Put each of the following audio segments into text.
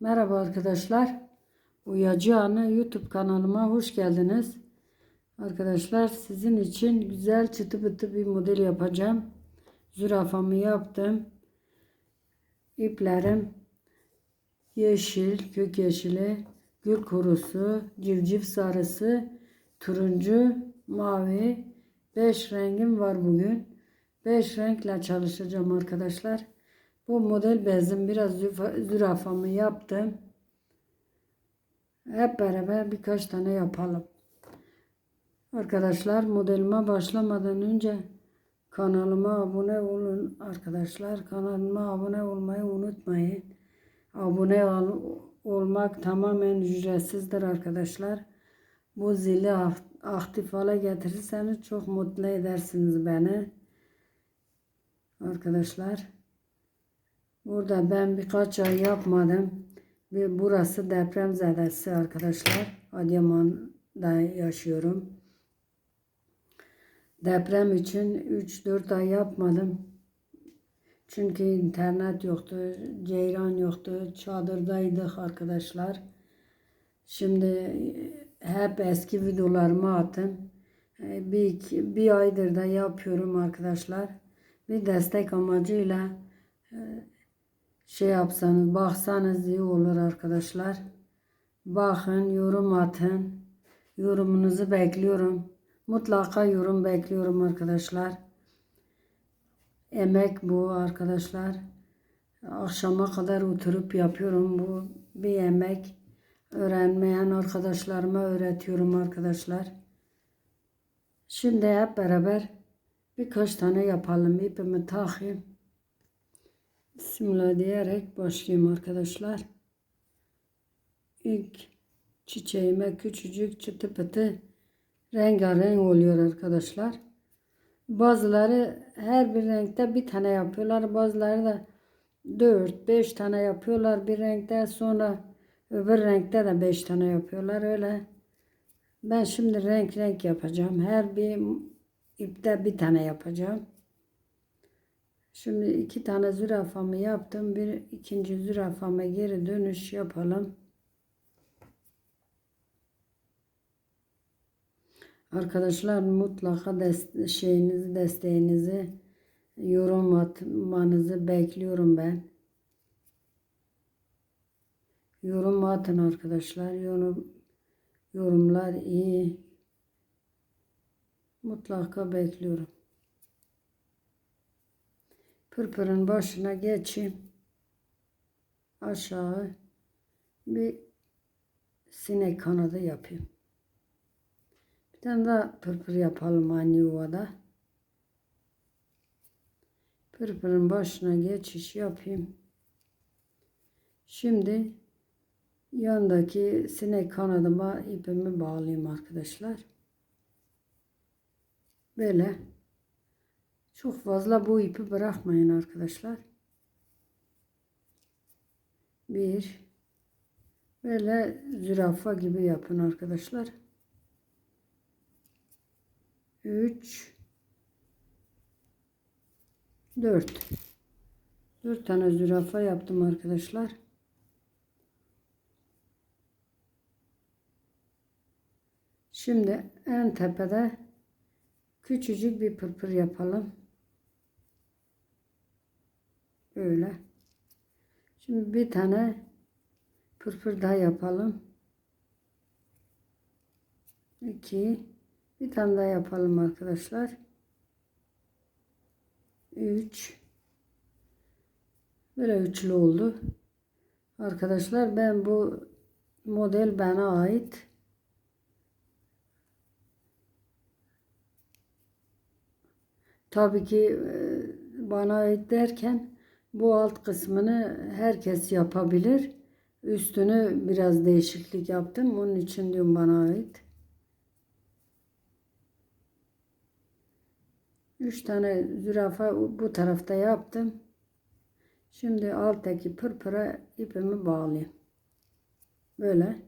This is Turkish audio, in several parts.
Merhaba arkadaşlar. Uyacı Anı YouTube kanalıma hoş geldiniz. Arkadaşlar sizin için güzel çıtı pıtı bir model yapacağım. Zürafamı yaptım. İplerim yeşil, kök yeşili, gül kurusu, civciv sarısı, turuncu, mavi. 5 rengim var bugün. 5 renkle çalışacağım arkadaşlar. Bu model bezim biraz zürafamı yaptım. Hep beraber birkaç tane yapalım. Arkadaşlar modelime başlamadan önce kanalıma abone olun arkadaşlar. Kanalıma abone olmayı unutmayın. Abone ol- olmak tamamen ücretsizdir arkadaşlar. Bu zili ak- aktif hale getirirseniz çok mutlu edersiniz beni. Arkadaşlar. Burada ben birkaç ay yapmadım. Ve burası deprem zedesi arkadaşlar. Adıyaman'da yaşıyorum. Deprem için 3-4 ay yapmadım. Çünkü internet yoktu, ceyran yoktu, çadırdaydık arkadaşlar. Şimdi hep eski videolarımı attım. E, Bir, bir aydır da yapıyorum arkadaşlar. Bir destek amacıyla şey yapsanız, baksanız iyi olur arkadaşlar. Bakın, yorum atın. Yorumunuzu bekliyorum. Mutlaka yorum bekliyorum arkadaşlar. Emek bu arkadaşlar. Akşama kadar oturup yapıyorum. Bu bir emek. Öğrenmeyen arkadaşlarıma öğretiyorum arkadaşlar. Şimdi hep beraber birkaç tane yapalım. İpimi takayım. Bismillah diyerek başlayayım arkadaşlar. İlk çiçeğime küçücük çıtı pıtı rengarenk oluyor arkadaşlar. Bazıları her bir renkte bir tane yapıyorlar. Bazıları da 4-5 tane yapıyorlar bir renkte. Sonra öbür renkte de 5 tane yapıyorlar. Öyle. Ben şimdi renk renk yapacağım. Her bir ipte bir tane yapacağım. Şimdi iki tane zürafamı yaptım. Bir ikinci zürafama geri dönüş yapalım. Arkadaşlar mutlaka dest- şeyinizi, desteğinizi, yorum atmanızı bekliyorum ben. Yorum atın arkadaşlar. Yorum, yorumlar iyi. Mutlaka bekliyorum. Pırpırın başına geçeyim. Aşağı bir sinek kanadı yapayım. Bir tane daha pırpır yapalım aynı yuvada. Pırpırın başına geçiş yapayım. Şimdi yandaki sinek kanadıma ipimi bağlayayım arkadaşlar. Böyle. Çok fazla bu ipi bırakmayın arkadaşlar. Bir. Böyle zürafa gibi yapın arkadaşlar. Üç. Dört. Dört tane zürafa yaptım arkadaşlar. Şimdi en tepede küçücük bir pırpır yapalım. Böyle. Şimdi bir tane pırpır daha yapalım. İki. Bir tane daha yapalım arkadaşlar. Üç. Böyle üçlü oldu. Arkadaşlar ben bu model bana ait. Tabii ki e, bana ait derken bu alt kısmını herkes yapabilir. Üstünü biraz değişiklik yaptım. Onun için diyorum bana ait. Üç tane zürafa bu tarafta yaptım. Şimdi alttaki pırpıra ipimi bağlayayım. Böyle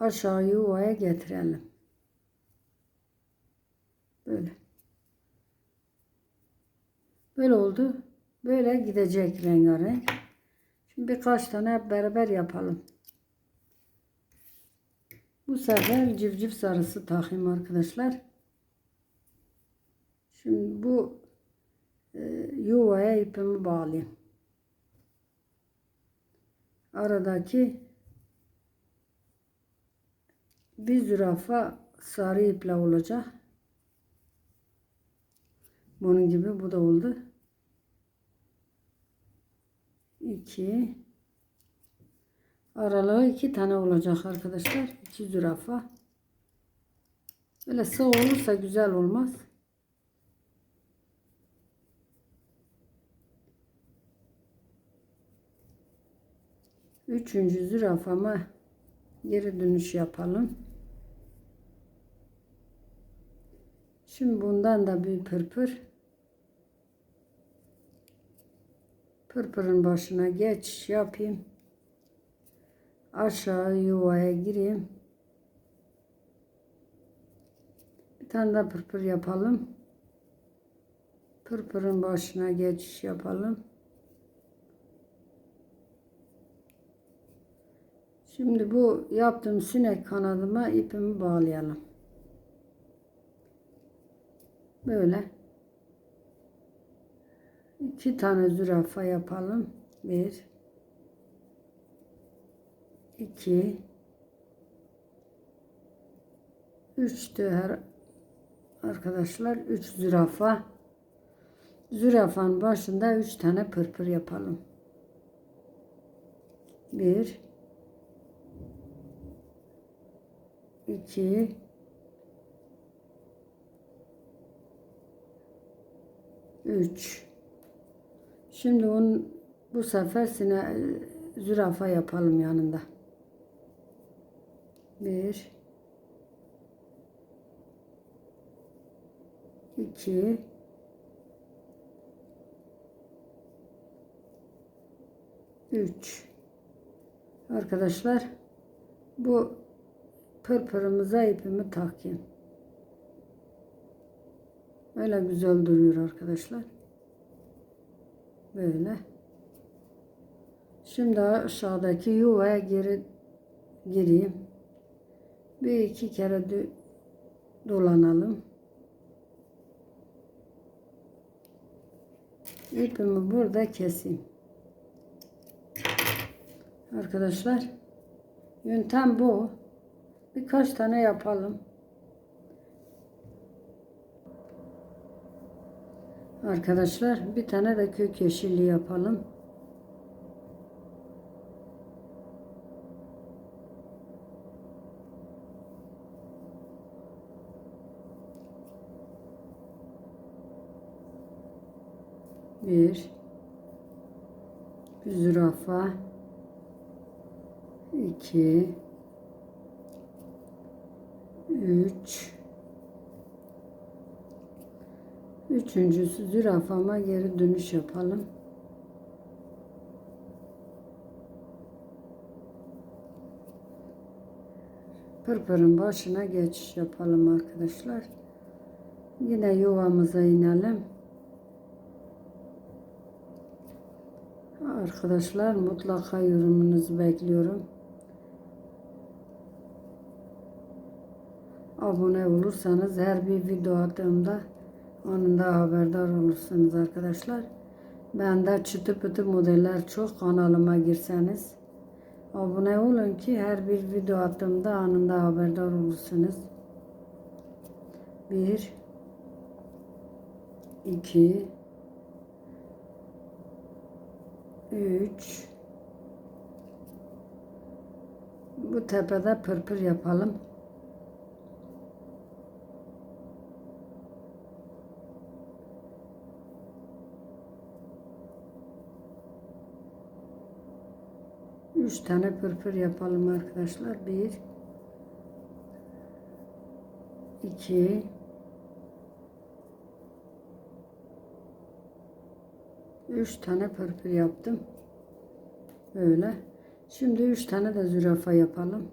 aşağı yuvaya getirelim. Böyle. Böyle oldu. Böyle gidecek rengarenk. Şimdi birkaç tane hep beraber yapalım. Bu sefer civciv sarısı takayım arkadaşlar. Şimdi bu e, yuvaya ipimi bağlayayım. Aradaki bir zürafa sarı iple olacak. Bunun gibi bu da oldu. 2 aralığı iki tane olacak arkadaşlar. iki zürafa. Böyle sığ olursa güzel olmaz. Üçüncü zürafama geri dönüş yapalım. Şimdi bundan da bir pırpır. Pırpırın başına geç yapayım. Aşağı yuvaya gireyim. Bir tane daha pırpır yapalım. Pırpırın başına geçiş yapalım. Şimdi bu yaptığım sinek kanadıma ipimi bağlayalım. Böyle. İki tane zürafa yapalım. Bir. iki, Üçtü her arkadaşlar. Üç zürafa. Zürafanın başında üç tane pırpır yapalım. Bir. iki, üç. Şimdi onun bu sefer sine, zürafa yapalım yanında. Bir, iki, üç. Arkadaşlar bu pırpırımıza ipimi takayım. Öyle güzel duruyor arkadaşlar. Böyle. Şimdi aşağıdaki yuvaya geri gireyim. Bir iki kere dolanalım. İpimi burada keseyim. Arkadaşlar yöntem bu. Birkaç tane yapalım. Arkadaşlar bir tane de kök yeşilli yapalım. Bir, bir zürafa, iki, üç, üçüncüsü zürafama geri dönüş yapalım. Pırpırın başına geçiş yapalım arkadaşlar. Yine yuvamıza inelim. Arkadaşlar mutlaka yorumunuzu bekliyorum. Abone olursanız her bir video attığımda anında haberdar olursunuz arkadaşlar. Bende çıtı pıtı modeller çok kanalıma girseniz abone olun ki her bir video attığımda anında haberdar olursunuz. 1 2 3 Bu tepede pırpır yapalım. Üç tane pırpır yapalım arkadaşlar. Bir, iki, üç tane pırpır yaptım. Böyle. Şimdi üç tane de zürafa yapalım.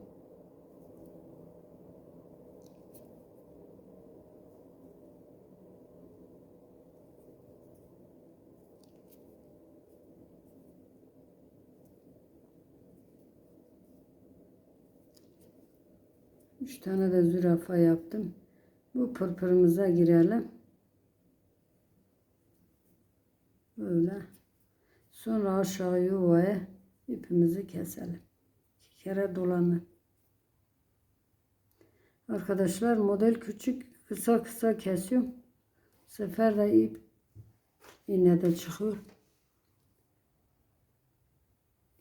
Üç tane de zürafa yaptım. Bu pırpırımıza girelim. Böyle. Sonra aşağı yuvaya ipimizi keselim. İki kere dolanır. Arkadaşlar model küçük kısa kısa kesiyorum. Bu sefer de ip yine de çıkıyor.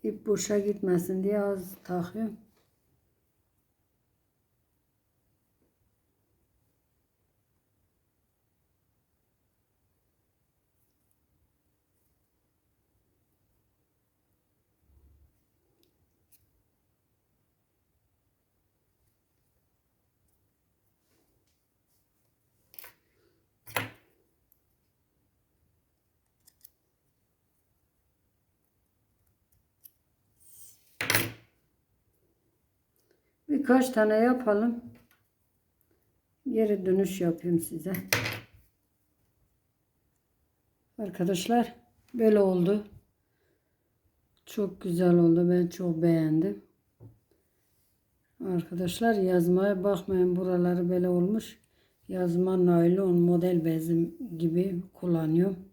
İp boşa gitmesin diye az takıyorum. Birkaç tane yapalım. Geri dönüş yapayım size. Arkadaşlar böyle oldu. Çok güzel oldu. Ben çok beğendim. Arkadaşlar yazmaya bakmayın. Buraları böyle olmuş. Yazma naylon model bezim gibi kullanıyorum.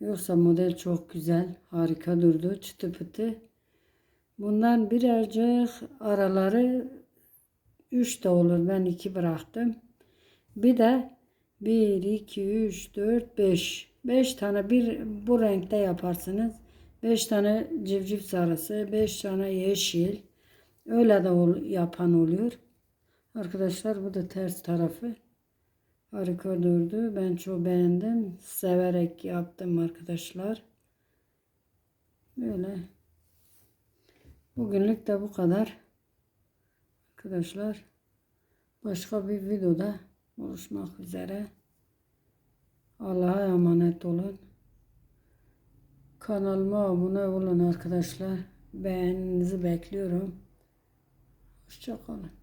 Yoksa model çok güzel. Harika durdu. Çıtı pıtı. Bundan birazcık araları 3 de olur. Ben 2 bıraktım. Bir de 1, 2, 3, 4, 5. 5 tane bir bu renkte yaparsınız. 5 tane civciv sarısı, 5 tane yeşil. Öyle de ol, yapan oluyor. Arkadaşlar bu da ters tarafı. Harika durdu. Ben çok beğendim. Severek yaptım arkadaşlar. Böyle. Bugünlük de bu kadar. Arkadaşlar başka bir videoda buluşmak üzere. Allah'a emanet olun. Kanalıma abone olun arkadaşlar. Beğeninizi bekliyorum. Hoşçakalın.